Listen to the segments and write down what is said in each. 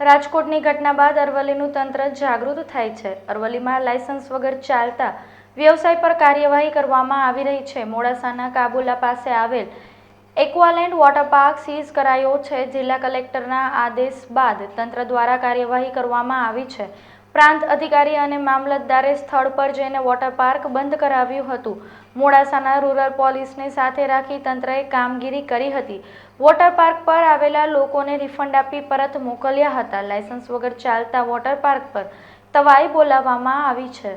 રાજકોટની ઘટના બાદ અરવલ્લીનું તંત્ર જાગૃત થાય છે. અરવલ્લીમાં લાયસન્સ વગર ચાલતા વ્યવસાય પર કાર્યવાહી કરવામાં આવી રહી છે. મોડાસાના કાબુલા પાસે આવેલ એક્વાલેન્ડ વોટર પાર્ક સીઝ કરાયો છે. જિલ્લા કલેક્ટરના આદેશ બાદ તંત્ર દ્વારા કાર્યવાહી કરવામાં આવી છે. પ્રાંત અધિકારી અને મામલતદારે સ્થળ પર જઈને વોટર પાર્ક બંધ કરાવ્યું હતું. મોડાસાના રૂરલ પોલીસને સાથે રાખી તંત્રએ કામગીરી કરી હતી. વોટર પાર્ક પર આવેલા લોકોને રિફંડ આપી પરત મોકલ્યા હતા. લાયસન્સ વગર ચાલતા વોટર પાર્ક પર તવાઈ બોલાવવામાં આવી છે.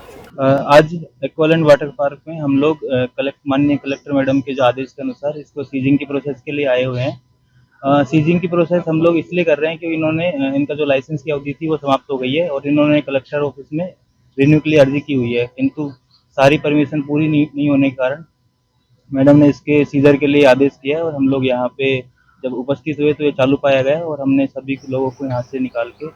आज एक्वालैंड वाटर पार्क में हम लोग कलेक्ट माननीय कलेक्टर मैडम के जो आदेश के अनुसार इसको सीजिंग की प्रोसेस के लिए आए हुए हैं। सीजिंग की प्रोसेस हम लोग इसलिए कर रहे हैं क्योंकि इन्होंने इनका जो लाइसेंस की अवधि थी वो समाप्त हो गई है और इन्होंने कलेक्टर ऑफ़िस में रिन्यू के लिए अर्जी की हुई है। किंतु सारी परमिशन पूरी नहीं, नहीं होने के कारण मैडम ने इसके सीजर के लिए आदेश किया है और हम लोग यहाँ पे जब उपस्थित हुए तो ये चालू पाया गया और हमने सभी लोगों को यहाँ से निकाल के